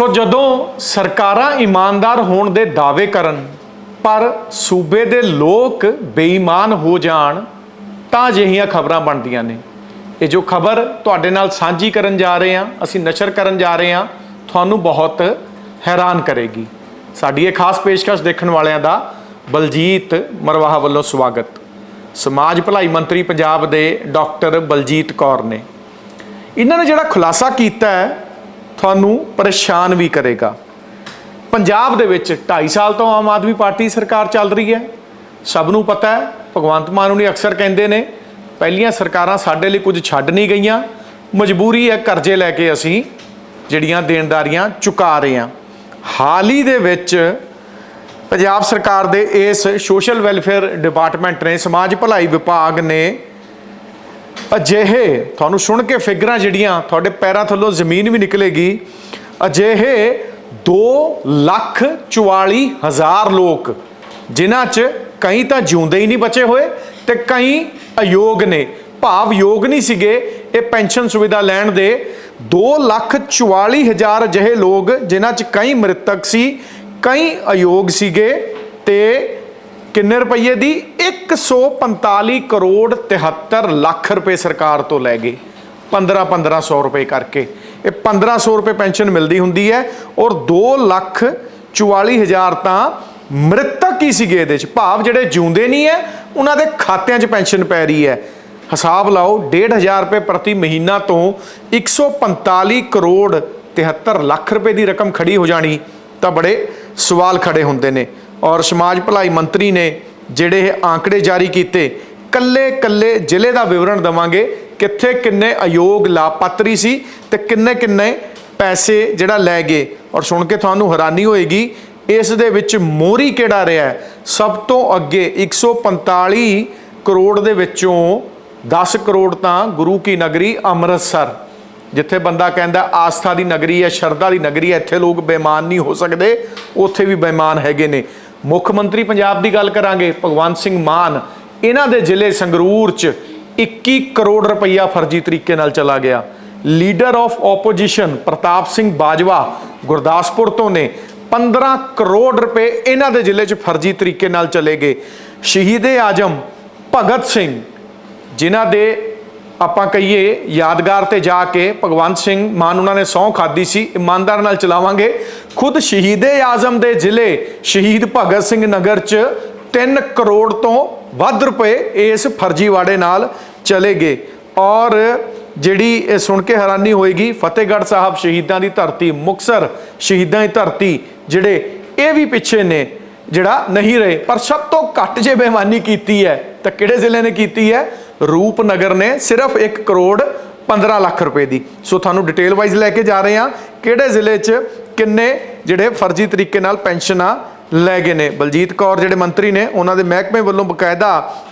ਸੋ ਜਦੋਂ ਸਰਕਾਰਾਂ ਇਮਾਨਦਾਰ ਹੋਣ ਦੇ ਦਾਅਵੇ ਕਰਨ, ਪਰ ਸੂਬੇ ਦੇ ਲੋਕ ਬੇਈਮਾਨ ਹੋ ਜਾਣ, ਤਾਂ ਅਜਿਹੀਆਂ ਖਬਰਾਂ ਬਣਦੀਆਂ ਨੇ। ਇਹ ਜੋ ਖਬਰ ਤੁਹਾਡੇ ਨਾਲ ਸਾਂਝੀ ਕਰਨ ਜਾ ਰਹੇ ਹਾਂ, ਅਸੀਂ ਨਸ਼ਰ ਕਰਨ ਜਾ ਰਹੇ ਹਾਂ, ਤੁਹਾਨੂੰ ਬਹੁਤ ਹੈਰਾਨ ਕਰੇਗੀ। ਸਾਡੀ ਇਹ ਖਾਸ ਪੇਸ਼ਕਸ਼ ਦੇਖਣ ਵਾਲਿਆਂ ਦਾ ਬਲਜੀਤ ਮਰਵਾਹਾ ਵੱਲੋਂ ਸਵਾਗਤ। ਸਮਾਜ ਭਲਾਈ ਮੰਤਰੀ ਪੰਜਾਬ ਦੇ ਡਾਕਟਰ ਬਲਜੀਤ ਕੌਰ ਨੇ। ਇਹਨਾਂ ਨੇ ਜਿਹੜਾ ਖੁਲਾਸਾ ਕੀਤਾ ਹੈ ਤੁਹਾਨੂੰ ਪਰੇਸ਼ਾਨ ਵੀ ਕਰੇਗਾ। ਪੰਜਾਬ ਦੇ ਵਿੱਚ 2.5 ਸਾਲ ਤੋਂ ਆਮ ਆਦਮੀ ਪਾਰਟੀ ਸਰਕਾਰ ਚੱਲ ਰਹੀ ਹੈ। ਸਭ ਨੂੰ ਪਤਾ ਹੈ, ਭਗਵੰਤ ਮਾਨ ਉਹਨੇ ਅਕਸਰ ਕਹਿੰਦੇ ਨੇ, ਪਹਿਲੀਆਂ ਸਰਕਾਰਾਂ ਸਾਡੇ ਲਈ ਕੁਝ ਛੱਡ ਨਹੀਂ ਗਈਆਂ। ਮਜਬੂਰੀ ਹੈ ਕਰਜ਼ੇ ਲੈ ਕੇ ਅਸੀਂ ਜਿਹੜੀਆਂ ਦੇਣਦਾਰੀਆਂ ਚੁਕਾ ਰਹੇ ਹਾਂ। ਹਾਲ ਹੀ ਦੇ ਵਿੱਚ ਪੰਜਾਬ ਸਰਕਾਰ ਦੇ ਇਸ ਸੋਸ਼ਲ ਵੈਲਫੇਅਰ ਡਿਪਾਰਟਮੈਂਟ ਨੇ, ਸਮਾਜ ਭਲਾਈ ਵਿਭਾਗ ਨੇ ਅਜਿਹੇ ਤੁਹਾਨੂੰ ਸੁਣ ਕੇ ਫਿਗਰਾਂ ਜਿਹੜੀਆਂ ਤੁਹਾਡੇ ਪੈਰਾਂ ਥੱਲੋਂ ਜ਼ਮੀਨ ਵੀ ਨਿਕਲੇਗੀ, ਅਜਿਹੇ 2 ਲੱਖ 44 ਹਜ਼ਾਰ ਲੋਕ, ਜਿਨ੍ਹਾਂ 'ਚ ਕਈ ਤਾਂ ਜਿਉਂਦੇ ਹੀ ਨਹੀਂ ਬਚੇ ਹੋਏ ਤੇ ਕਈ ਅਯੋਗ ਨੇ। ਭਾਵ ਯੋਗ ਨਹੀਂ ਸੀਗੇ ਇਹ ਪੈਨਸ਼ਨ ਸੁਵਿਧਾ ਲੈਣ ਦੇ। 2 ਲੱਖ 44 ਹਜ਼ਾਰ ਅਜਿਹੇ ਲੋਕ, ਜਿਨ੍ਹਾਂ 'ਚ ਕਈ ਮ੍ਰਿਤਕ ਸੀ, ਕਈ ਅਯੋਗ ਸੀਗੇ ਤੇ ਕਿੰਨੇ ਰੁਪਏ ਦੀ 145 ਕਰੋੜ 73 ਲੱਖ ਰੁਪਏ ਸਰਕਾਰ ਤੋਂ ਲੈ ਗਏ। 15 1500 ਰੁਪਏ ਕਰਕੇ। ਇਹ 1500 ਰੁਪਏ ਪੈਨਸ਼ਨ ਮਿਲਦੀ ਹੁੰਦੀ ਹੈ ਔਰ 2 ਲੱਖ 44 ਹਜ਼ਾਰ ਤਾਂ ਮ੍ਰਿਤਕ ਹੀ ਸੀਗੇ ਇਹਦੇ ਚ। ਭਾਵ ਜਿਹੜੇ ਜਿਉਂਦੇ ਨਹੀਂ ਹੈ, ਉਹਨਾਂ ਦੇ ਖਾਤਿਆਂ 'ਚ ਪੈਨਸ਼ਨ ਪੈ ਰਹੀ ਹੈ। ਹਿਸਾਬ ਲਾਓ 1500 ਰੁਪਏ ਪ੍ਰਤੀ ਮਹੀਨਾ ਤੋਂ 145 ਕਰੋੜ 73 ਲੱਖ ਰੁਪਏ ਦੀ ਰਕਮ ਖੜੀ ਹੋ ਜਾਣੀ ਤਾਂ ਬੜੇ ਸਵਾਲ ਖੜੇ ਹੁੰਦੇ ਨੇ। ਔਰ ਸਮਾਜ ਭਲਾਈ ਮੰਤਰੀ ਨੇ ਜਿਹੜੇ ਇਹ ਆંકੜੇ ਜਾਰੀ ਕੀਤੇ, ਕੱਲੇ ਕੱਲੇ ਜ਼ਿਲ੍ਹੇ ਦਾ ਵਿਵਰਣ ਦਵਾਂਗੇ, ਕਿੱਥੇ ਕਿੰਨੇ ਅਯੋਗ ਲਾਭਪਾਤਰੀ ਸੀ ਤੇ ਕਿੰਨੇ ਕਿੰਨੇ ਪੈਸੇ ਜਿਹੜਾ ਲੈ ਗਏ। ਔਰ ਸੁਣ ਕੇ ਤੁਹਾਨੂੰ ਹੈਰਾਨੀ ਹੋਏਗੀ, ਇਸ ਦੇ ਵਿੱਚ ਮੋਰੀ ਕਿਹੜਾ ਰਿਹਾ ਹੈ? ਸਭ ਤੋਂ ਅੱਗੇ 145 ਕਰੋੜ ਦੇ ਵਿੱਚੋਂ 10 ਕਰੋੜ ਤਾਂ ਗੁਰੂ ਕੀ ਨਗਰੀ ਅੰਮ੍ਰਿਤਸਰ, ਜਿੱਥੇ ਬੰਦਾ ਕਹਿੰਦਾ ਆਸਥਾ ਦੀ ਨਗਰੀ ਹੈ, ਸ਼ਰਧਾ ਦੀ ਨਗਰੀ ਹੈ, ਇੱਥੇ ਲੋਕ ਬੇਈਮਾਨ ਨਹੀਂ ਹੋ ਸਕਦੇ, ਉੱਥੇ ਵੀ ਬੇਈਮਾਨ ਹੈਗੇ ਨੇ। ਮੁੱਖ ਮੰਤਰੀ ਪੰਜਾਬ ਦੀ ਗੱਲ ਕਰਾਂਗੇ, ਭਗਵੰਤ ਸਿੰਘ ਮਾਨ, ਇਹਨਾਂ ਦੇ ਜ਼ਿਲ੍ਹੇ ਸੰਗਰੂਰ 'ਚ 21 ਕਰੋੜ ਰੁਪਈਆ ਫਰਜ਼ੀ ਤਰੀਕੇ ਨਾਲ ਚਲਾ ਗਿਆ। Leader of opposition Pratap Singh Bajwa Gurdaspur ਤੋਂ ਨੇ 15 ਕਰੋੜ ਰੁਪਏ ਇਹਨਾਂ ਦੇ ਜ਼ਿਲ੍ਹੇ 'ਚ ਫਰਜ਼ੀ ਤਰੀਕੇ ਨਾਲ ਚਲੇ ਗਏ। ਸ਼ਹੀਦੇ ਆਜਮ ਭਗਤ ਸਿੰਘ, ਜਿਨ੍ਹਾਂ ਦੇ ਆਪਾਂ ਕਹੀਏ ਯਾਦਗਾਰ ਤੇ ਜਾ ਕੇ ਭਗਵੰਤ ਸਿੰਘ ਮਾਨ ਉਹਨਾਂ ਨੇ ਸਹੁੰ ਖਾਦੀ ਸੀ, ਇਮਾਨਦਾਰ ਨਾਲ ਚਲਾਵਾਂਗੇ। ਖੁਦ ਸ਼ਹੀਦੇ ਆਜ਼ਮ ਦੇ ਜ਼ਿਲ੍ਹੇ, ਸ਼ਹੀਦ ਭਗਤ ਸਿੰਘ ਨਗਰ 'ਚ 3 ਕਰੋੜ ਤੋਂ ਵੱਧ ਰੁਪਏ ਇਸ ਫਰਜ਼ੀਵਾੜੇ ਨਾਲ ਚਲੇ ਗਏ। ਔਰ ਜਿਹੜੀ ਇਹ ਸੁਣ ਕੇ ਹੈਰਾਨੀ ਹੋਏਗੀ, ਫਤਿਹਗੜ੍ਹ ਸਾਹਿਬ ਸ਼ਹੀਦਾਂ ਦੀ ਧਰਤੀ ਮੁਕਸਰ ਸ਼ਹੀਦਾਂ ਦੀ ਧਰਤੀ, ਜਿਹੜੇ ਇਹ ਵੀ ਪਿੱਛੇ ਨੇ, ਜਿਹੜਾ ਨਹੀਂ ਰਹੇ, ਪਰ ਸਭ ਤੋਂ ਘੱਟ ਜੇ ਬੇਈਮਾਨੀ ਕੀਤੀ ਹੈ, ਤਾਂ ਕਿਹੜੇ ਜ਼ਿਲ੍ਹੇ ਨੇ ਕੀਤੀ ਹੈ? ਰੂਪਨਗਰ ਨੇ ਸਿਰਫ 1 ਕਰੋੜ 15 ਲੱਖ ਰੁਪਏ ਦੀ। ਸੋ ਤੁਹਾਨੂੰ ਡਿਟੇਲ ਵਾਈਜ਼ ਲੈ ਕੇ ਜਾ ਰਹੇ ਹਾਂ ਕਿਹੜੇ ਜ਼ਿਲ੍ਹੇ 'ਚ ਕਿੰਨੇ ਜਿਹੜੇ ਫਰਜ਼ੀ ਤਰੀਕੇ ਨਾਲ ਪੈਨਸ਼ਨਾਂ ਲੈ ਗਏ ਨੇ। ਬਲਜੀਤ ਕੌਰ ਜਿਹੜੇ ਮੰਤਰੀ ਨੇ, ਉਹਨਾਂ ਦੇ ਮਹਿਕਮੇ ਵੱਲੋਂ ਬਕਾਇਦਾ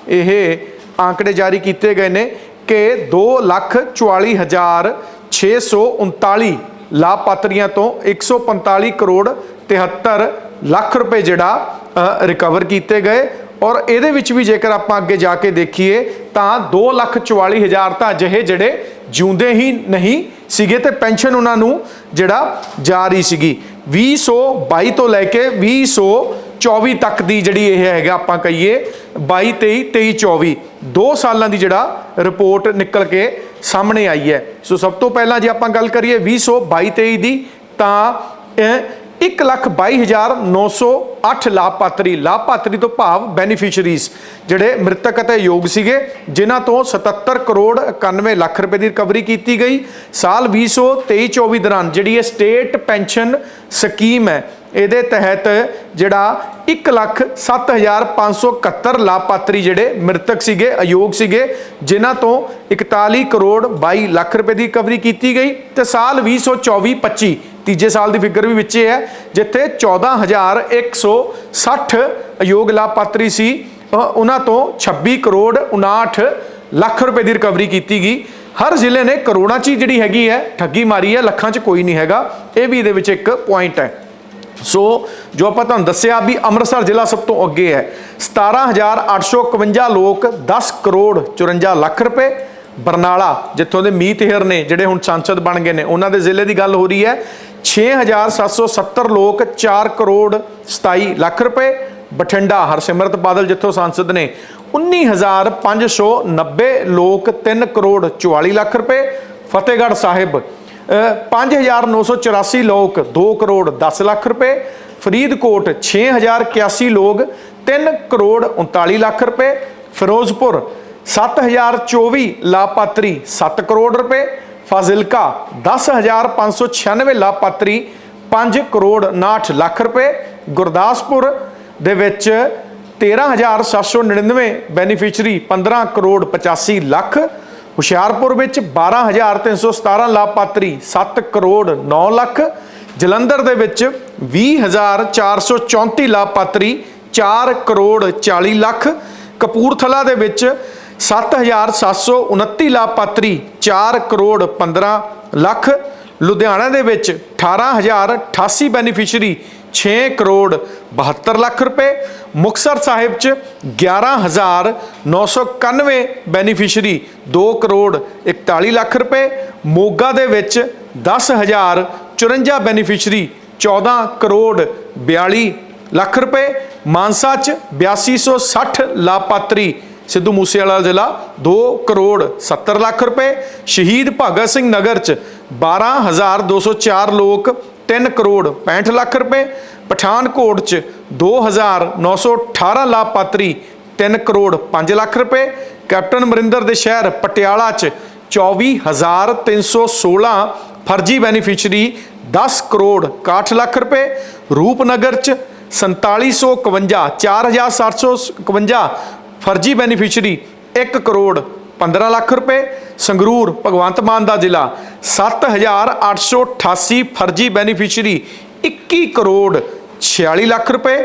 ਇਹ ਆંકੜੇ ਜਾਰੀ ਕੀਤੇ ਗਏ ਨੇ ਕਿ 2 ਲੱਖ 44 ਹਜ਼ਾਰ 639 ਲਾਭਪਾਤਰੀਆਂ ਤੋਂ 145 ਕਰੋੜ 73 ਲੱਖ ਰੁਪਏ ਜਿਹੜਾ ਰਿਕਵਰ ਕੀਤੇ ਗਏ। ਔਰ ਇਹਦੇ ਵਿੱਚ ਵੀ ਜੇਕਰ ਆਪਾਂ ਅੱਗੇ ਜਾ ਕੇ ਦੇਖੀਏ, ਤਾਂ 2 ਲੱਖ 44 ਹਜ਼ਾਰ ਤਾਂ ਅਜਿਹੇ ਜਿਹੜੇ ਜਿਉਂਦੇ ਹੀ ਨਹੀਂ ਸੀਗੇ ਤੇ ਪੈਨਸ਼ਨ ਉਹਨਾਂ ਨੂੰ ਜਿਹੜਾ ਜਾਰੀ ਸੀਗੀ। 2022 ਤੋਂ ਲੈ ਕੇ 2024 ਤੱਕ ਦੀ ਜਿਹੜੀ ਇਹ ਹੈਗਾ ਆਪਾਂ ਕਹੀਏ 22 23 23 24 ਦੋ ਸਾਲਾਂ ਦੀ ਜਿਹੜਾ ਰਿਪੋਰਟ ਨਿਕਲ ਕੇ ਸਾਹਮਣੇ ਆਈ ਹੈ। ਸੋ ਸਭ ਤੋਂ ਪਹਿਲਾਂ ਜੇ ਆਪਾਂ ਗੱਲ ਕਰੀਏ 2022 23 ਦੀ, ਤਾਂ 122908 ਲਾਭਪਾਤਰੀ ਲਾਭਪਾਤਰੀ ਤੋਂ ਭਾਵ ਬੈਨੀਫੀਸ਼ੀਅਰੀਜ਼ ਜਿਹੜੇ ਮ੍ਰਿਤਕ ਅਤੇ ਯੋਗ ਸੀਗੇ, ਜਿਨ੍ਹਾਂ ਤੋਂ 77 ਕਰੋੜ 91 ਲੱਖ ਰੁਪਏ ਦੀ ਰਿਕਵਰੀ ਕੀਤੀ ਗਈ। ਸਾਲ 2023-24 ਦੌਰਾਨ ਜਿਹੜੀ ਇਹ ਸਟੇਟ ਪੈਨਸ਼ਨ ਸਕੀਮ ਹੈ, ਇਹਦੇ ਤਹਿਤ ਜਿਹੜਾ 107571 ਲਾਭਪਾਤਰੀ ਜਿਹੜੇ ਮ੍ਰਿਤਕ ਸੀਗੇ, ਅਯੋਗ ਸੀਗੇ, ਜਿਨ੍ਹਾਂ ਤੋਂ 41 ਕਰੋੜ 22 ਲੱਖ ਰੁਪਏ ਦੀ ਰਿਕਵਰੀ ਕੀਤੀ ਗਈ। ਤੇ ਸਾਲ 2024-25 ਤੀਜੇ ਸਾਲ ਦੀ ਫਿਗਰ ਵੀ ਵਿੱਚ ਵਿੱਚੇ ਹੈ, ਜਿੱਥੇ 14160 ਅਯੋਗ ਲਾਭਪਾਤਰੀ ਸੀ। ਉਹਨਾਂ ਤੋਂ 26 ਕਰੋੜ 59 ਲੱਖ ਰੁਪਏ ਦੀ ਰਿਕਵਰੀ ਕੀਤੀ ਗਈ। ਹਰ ਜ਼ਿਲ੍ਹੇ ਨੇ ਕਰੋੜਾਂ 'ਚ ਹੀ ਜਿਹੜੀ ਹੈਗੀ ਹੈ, ਠੱਗੀ ਮਾਰੀ ਹੈ, ਲੱਖਾਂ 'ਚ ਕੋਈ ਨਹੀਂ ਹੈਗਾ। ਇਹ ਵੀ ਇਹਦੇ ਵਿੱਚ ਇੱਕ ਪੁਆਇੰਟ ਹੈ। ਸੋ, ਜੋ ਆਪਾਂ ਤੁਹਾਨੂੰ ਦੱਸਿਆ ਵੀ ਅੰਮ੍ਰਿਤਸਰ ਜ਼ਿਲ੍ਹਾ ਸਭ ਤੋਂ ਅੱਗੇ ਹੈ 17851 ਲੋਕ 10 ਕਰੋੜ 54 ਲੱਖ ਰੁਪਏ। ਬਰਨਾਲਾ, ਜਿੱਥੋਂ ਦੇ ਮੀਤ ਹੇਰ ਨੇ, ਜਿਹੜੇ ਹੁਣ ਸੰਸਦ ਬਣ ਗਏ ਨੇ, ਉਹਨਾਂ ਦੇ ਜ਼ਿਲ੍ਹੇ ਦੀ ਗੱਲ ਹੋ ਰਹੀ ਹੈ। 6770 ਲੋਕ 4 ਕਰੋੜ 27 ਲੱਖ ਰੁਪਏ। ਬਠਿੰਡਾ ਹਰਸਿਮਰਤ ਬਾਦਲ ਜਿੱਥੋਂ ਸੰਸਦ ਨੇ 19590 ਲੋਕ 3 ਕਰੋੜ 44 ਲੱਖ ਰੁਪਏ। ਫਤਿਹਗੜ੍ਹ ਸਾਹਿਬ ਅ, 5984 ਲੋਕ 2 ਕਰੋੜ 10 ਲੱਖ ਰੁਪਏ। ਫਰੀਦਕੋਟ 6081 ਲੋਕ 3 ਕਰੋੜ 39 ਲੱਖ ਰੁਪਏ। ਫਿਰੋਜ਼ਪੁਰ 7024 ਲਾਭਪਾਤਰੀ 7 ਕਰੋੜ ਰੁਪਏ। ਫਾਜ਼ਿਲਕਾ 10596 ਲਾਭਪਾਤਰੀ 5 ਕਰੋੜ 59 ਲੱਖ ਰੁਪਏ। ਗੁਰਦਾਸਪੁਰ ਦੇ ਵਿੱਚ 13799 ਬੈਨੀਫੀਸ਼ਰੀ 15 ਕਰੋੜ 85 ਲੱਖ। ਹੁਸ਼ਿਆਰਪੁਰ ਵਿੱਚ 12317 ਲਾਭਪਾਤਰੀ 7 ਕਰੋੜ 9 ਲੱਖ। ਜਲੰਧਰ ਦੇ ਵਿੱਚ 20434 ਲਾਭਪਾਤਰੀ 4 ਕਰੋੜ 40 ਲੱਖ। ਕਪੂਰਥਲਾ ਦੇ ਵਿੱਚ 7729 ਲਾਭਪਾਤਰੀ 4 ਕਰੋੜ 15 ਲੱਖ। ਲੁਧਿਆਣਾ ਦੇ ਵਿੱਚ 18088 ਬੈਨੀਫੀਸ਼ਰੀ 6 ਕਰੋੜ 72 ਲੱਖ ਰੁਪਏ। ਮੁਕਤਸਰ ਸਾਹਿਬ ਚ 11991 ਬੈਨੀਫੀਸ਼ਰੀ 2 ਕਰੋੜ 41 ਲੱਖ ਰੁਪਏ। ਮੋਗਾ ਦੇ ਵਿੱਚ 10054 ਬੈਨੀਫੀਸ਼ਰੀ 14 ਕਰੋੜ 42 ਲੱਖ ਰੁਪਏ। ਮਾਨਸਾ ਚ 8260 ਲਾਭਪਾਤਰੀ ਸਿੱਧੂ ਮੂਸੇਵਾਲਾ ਜ਼ਿਲ੍ਹਾ 2 ਕਰੋੜ 70 ਲੱਖ ਰੁਪਏ। ਸ਼ਹੀਦ ਭਗਤ ਸਿੰਘ ਨਗਰ ਚ 12204 ਲੋਕ 3 ਕਰੋੜ 65 ਲੱਖ ਰੁਪਏ। ਪਠਾਨਕੋਟ ਚ 2918 ਲਾਭਪਾਤਰੀ 3 ਕਰੋੜ 5 ਲੱਖ ਰੁਪਏ। ਕੈਪਟਨ ਅਮਰਿੰਦਰ ਦੇ ਸ਼ਹਿਰ ਪਟਿਆਲਾ ਚ 24316 ਫਰਜ਼ੀ ਬੈਨੀਫੀਸ਼ਰੀ 10 ਕਰੋੜ 61 ਲੱਖ ਰੁਪਏ। ਰੂਪਨਗਰ ਚ 4751 4751 ਫਰਜ਼ੀ ਬੈਨੀਫੀਸ਼ਰੀ 1 ਕਰੋੜ 15 ਲੱਖ ਰੁਪਏ, ਸੰਗਰੂਰ ਭਗਵੰਤ ਮਾਨ ਦਾ ਜ਼ਿਲ੍ਹਾ 7888 ਫਰਜ਼ੀ ਬੈਨੀਫੀਸ਼ਰੀ 21 ਕਰੋੜ 46 ਲੱਖ ਰੁਪਏ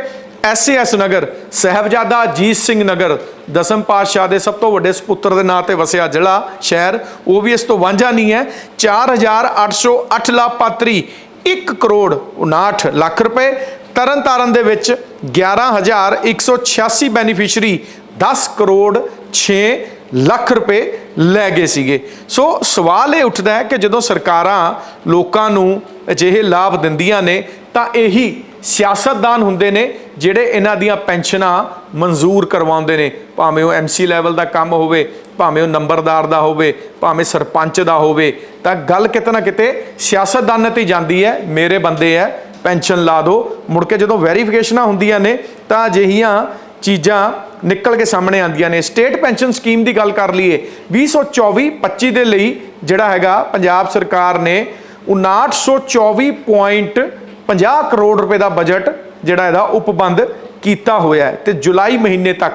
ਐਸਐਸ ਨਗਰ, ਸਹਿਬਜ਼ਾਦਾ ਅਜੀਤ ਸਿੰਘ ਨਗਰ, ਦਸਮ ਪਾਤਸ਼ਾਹ ਦੇ ਸਭ ਤੋਂ ਵੱਡੇ ਸੁਪੁੱਤਰ ਦੇ ਨਾਂ ਤੇ ਵਸਿਆ ਜ਼ਿਲ੍ਹਾ, ਸ਼ਹਿਰ, ਉਹ ਵੀ ਇਸ ਤੋਂ ਵਾਂਝਾ ਨਹੀਂ ਹੈ 4808 ਲਾਭਪਾਤਰੀ 1 ਕਰੋੜ 59 ਲੱਖ ਰੁਪਏ ਤਰਨਤਾਰਨ ਦੇ ਵਿੱਚ 11186 ਬੈਨੀਫੀਸ਼ਰੀ 10 ਕਰੋੜ 6 ਲੱਖ ਰੁਪਏ ਲੈ ਗਏ ਸੀਗੇ। ਸੋ ਸਵਾਲ ਇਹ ਉੱਠਦਾ ਹੈ ਕਿ ਜਦੋਂ ਸਰਕਾਰਾਂ ਲੋਕਾਂ ਨੂੰ ਅਜਿਹੇ ਲਾਭ ਦਿੰਦੀਆਂ ਨੇ, ਤਾਂ ਇਹੀ ਸਿਆਸਤਦਾਨ ਹੁੰਦੇ ਨੇ ਜਿਹੜੇ ਇਹਨਾਂ ਦੀਆਂ ਪੈਨਸ਼ਨਾਂ ਮਨਜ਼ੂਰ ਕਰਵਾਉਂਦੇ ਨੇ। ਭਾਵੇਂ ਉਹ ਐਮਸੀ ਲੈਵਲ ਦਾ ਕੰਮ ਹੋਵੇ, ਭਾਵੇਂ ਉਹ ਨੰਬਰਦਾਰ ਦਾ ਹੋਵੇ, ਭਾਵੇਂ ਸਰਪੰਚ ਦਾ ਹੋਵੇ, ਤਾਂ ਗੱਲ ਕਿਤੇ ਨਾ ਕਿਤੇ ਸਿਆਸਤਦਾਨ ਤੇ ਜਾਂਦੀ ਹੈ। ਮੇਰੇ ਬੰਦੇ ਹੈ, ਪੈਨਸ਼ਨ ਲਾ ਦਿਓ। ਮੁੜ ਕੇ ਜਦੋਂ ਵੈਰੀਫਿਕੇਸ਼ਨਾਂ ਹੁੰਦੀਆਂ ਨੇ, ਤਾਂ ਅਜਿਹੀਆਂ ਚੀਜ਼ਾਂ ਨਿਕਲ ਕੇ ਸਾਹਮਣੇ ਆਉਂਦੀਆਂ ਨੇ। ਸਟੇਟ ਪੈਨਸ਼ਨ ਸਕੀਮ ਦੀ ਗੱਲ ਕਰ ਲਈਏ 2024-25 ਦੇ ਲਈ ਜਿਹੜਾ ਹੈਗਾ ਪੰਜਾਬ ਸਰਕਾਰ ਨੇ 5924.50 ਕਰੋੜ ਰੁਪਏ ਦਾ ਬਜਟ ਜਿਹੜਾ ਇਹਦਾ ਉਪਬੰਧ ਕੀਤਾ ਹੋਇਆ ਹੈ। ਤੇ ਜੁਲਾਈ ਮਹੀਨੇ ਤੱਕ,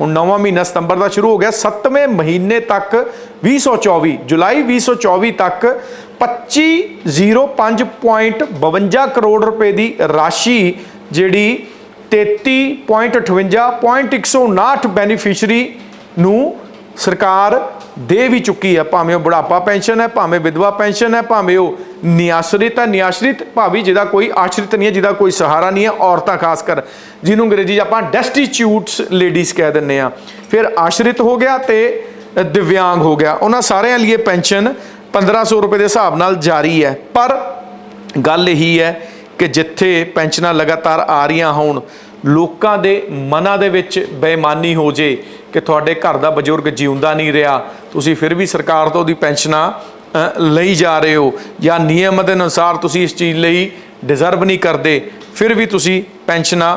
ਹੁਣ ਨਵਾਂ ਮਹੀਨਾ ਸਤੰਬਰ ਦਾ ਸ਼ੁਰੂ ਹੋ ਗਿਆ 7ਵੇਂ ਮਹੀਨੇ ਤੱਕ 2024 ਜੁਲਾਈ 2024 ਤੱਕ 2505.52 ਕਰੋੜ ਰੁਪਏ ਦੀ ਰਾਸ਼ੀ ਜਿਹੜੀ 33.58.159 ਬੈਨੀਫੀਸ਼ਰੀ ਨੂੰ ਸਰਕਾਰ ਦੇ ਵੀ ਚੁੱਕੀ ਹੈ। ਭਾਵੇਂ ਉਹ ਬੁਢਾਪਾ ਪੈਨਸ਼ਨ ਹੈ, ਭਾਵੇਂ ਵਿਧਵਾ ਪੈਨਸ਼ਨ ਹੈ, ਭਾਵੇਂ ਉਹ ਨਿਆਸਰਿਤ ਹੈ। ਨਿਆਸਰਿਤ ਭਾਵੇਂ ਜਿਹਦਾ ਕੋਈ ਆਸ਼ਰਿਤ ਨਹੀਂ ਹੈ, ਜਿਹਦਾ ਕੋਈ ਸਹਾਰਾ ਨਹੀਂ ਹੈ, ਔਰਤਾਂ ਖਾਸ ਕਰ, ਜਿਹਨੂੰ ਅੰਗਰੇਜ਼ੀ 'ਚ ਆਪਾਂ ਡੈਸਟੀਚਿਊਟਸ ਲੇਡੀਜ਼ ਕਹਿ ਦਿੰਨੇ ਆ ਫਿਰ ਆਸ਼ਰਿਤ ਹੋ ਗਿਆ ਤੇ ਦਿਵਿਆਂਗ ਹੋ ਗਿਆ। ਉਹਨਾਂ ਸਾਰਿਆਂ ਲਈ ਪੈਨਸ਼ਨ 1500 ਰੁਪਏ ਦੇ ਹਿਸਾਬ ਨਾਲ ਜਾਰੀ ਹੈ। ਪਰ ਗੱਲ ਇਹੀ ਹੈ ਕਿ ਜਿੱਥੇ ਪੈਨਸ਼ਨਾਂ ਲਗਾਤਾਰ ਆ ਰਹੀਆਂ ਹੋਣ, ਲੋਕਾਂ ਦੇ ਮਨਾਂ ਦੇ ਵਿੱਚ ਬੇਈਮਾਨੀ ਹੋ ਜੇ ਕਿ ਤੁਹਾਡੇ ਘਰ ਦਾ ਬਜ਼ੁਰਗ ਜਿਉਂਦਾ ਨਹੀਂ ਰਿਹਾ, ਤੁਸੀਂ ਫਿਰ ਵੀ ਸਰਕਾਰ ਤੋਂ ਉਹਦੀ ਪੈਨਸ਼ਨਾਂ ਲਈ ਜਾ ਰਹੇ ਹੋ ਜਾਂ ਨਿਯਮ ਦੇ ਅਨੁਸਾਰ ਤੁਸੀਂ ਇਸ ਚੀਜ਼ ਲਈ ਡਿਜ਼ਰਵ ਨਹੀਂ ਕਰਦੇ, ਫਿਰ ਵੀ ਤੁਸੀਂ ਪੈਨਸ਼ਨਾਂ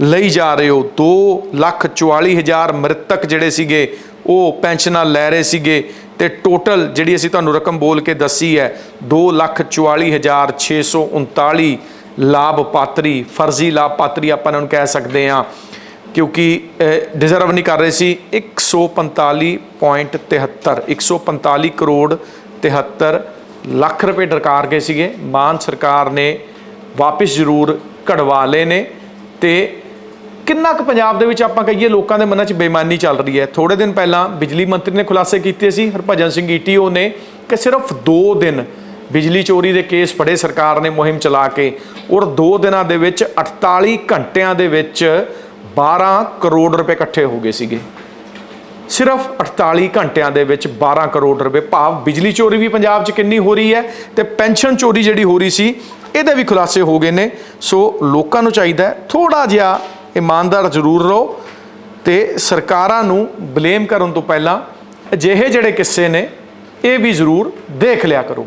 ਲਈ ਜਾ ਰਹੇ ਹੋ। 2 ਲੱਖ 44 ਹਜ਼ਾਰ ਮ੍ਰਿਤਕ ਜਿਹੜੇ ਸੀਗੇ, ਉਹ ਪੈਨਸ਼ਨਾਂ ਲੈ ਰਹੇ ਸੀਗੇ ਤੇ ਟੋਟਲ ਜਿਹੜੀ ਅਸੀਂ ਤੁਹਾਨੂੰ ਰਕਮ ਬੋਲ ਕੇ ਦੱਸੀ ਹੈ 2 ਲੱਖ 44 ਹਜ਼ਾਰ 639 ਲਾਭਪਾਤਰੀ, ਫਰਜ਼ੀ ਲਾਭਪਾਤਰੀ ਆਪਾਂ ਇਹਨਾਂ ਨੂੰ ਕਹਿ ਸਕਦੇ ਹਾਂ, ਕਿਉਂਕਿ ਡਿਜ਼ਰਵ ਨਹੀਂ ਕਰ ਰਹੇ ਸੀ 145.73 145 ਕਰੋੜ 73 ਲੱਖ ਰੁਪਏ ਡਰਕਾਰ ਗਏ ਸੀਗੇ। ਮਾਨ ਸਰਕਾਰ ਨੇ ਵਾਪਸ ਜ਼ਰੂਰ ਕਢਵਾ ਲਏ ਨੇ ਤੇ ਕਿੰਨਾ ਕੁ ਪੰਜਾਬ ਦੇ ਵਿੱਚ ਆਪਾਂ ਕਹੀਏ ਲੋਕਾਂ ਦੇ ਮਨਾਂ 'ਚ ਬੇਈਮਾਨੀ ਚੱਲ ਰਹੀ ਹੈ। ਥੋੜੇ ਦਿਨ ਪਹਿਲਾਂ ਬਿਜਲੀ ਮੰਤਰੀ ਨੇ ਖੁਲਾਸੇ ਕੀਤੇ ਸੀ, ਹਰਭਜਨ ਸਿੰਘ ਈਟੀਓ ਨੇ ਕਿ ਸਿਰਫ 2 ਦਿਨ ਬਿਜਲੀ ਚੋਰੀ ਦੇ ਕੇਸ ਫੜੇ ਸਰਕਾਰ ਨੇ ਮੁਹਿੰਮ ਚਲਾ ਕੇ ਔਰ 2 ਦਿਨਾਂ ਦੇ ਵਿੱਚ 48 ਘੰਟਿਆਂ ਦੇ ਵਿੱਚ 12 ਕਰੋੜ ਰੁਪਏ ਇਕੱਠੇ ਹੋ ਗਏ ਸੀਗੇ। ਸਿਰਫ 48 ਘੰਟਿਆਂ ਦੇ ਵਿੱਚ 12 ਕਰੋੜ ਰੁਪਏ ਭਾਵ ਬਿਜਲੀ ਚੋਰੀ ਵੀ ਪੰਜਾਬ 'ਚ ਕਿੰਨੀ ਹੋ ਰਹੀ ਹੈ ਤੇ ਪੈਨਸ਼ਨ ਚੋਰੀ ਜਿਹੜੀ ਹੋ ਰਹੀ ਸੀ, ਇਹਦੇ ਵੀ ਖੁਲਾਸੇ ਹੋ ਗਏ ਨੇ। ਸੋ ਲੋਕਾਂ ਨੂੰ ਚਾਹੀਦਾ ਹੈ ਥੋੜਾ ਜਿਹਾ ਇਮਾਨਦਾਰ ਜ਼ਰੂਰ ਰਹੋ ਤੇ ਸਰਕਾਰਾਂ ਨੂੰ ਬਲੇਮ ਕਰਨ ਤੋਂ ਪਹਿਲਾਂ ਅਜਿਹੇ ਜਿਹੜੇ ਕਿੱਸੇ ਨੇ, ਇਹ ਵੀ ਜ਼ਰੂਰ ਦੇਖ ਲਿਆ ਕਰੋ।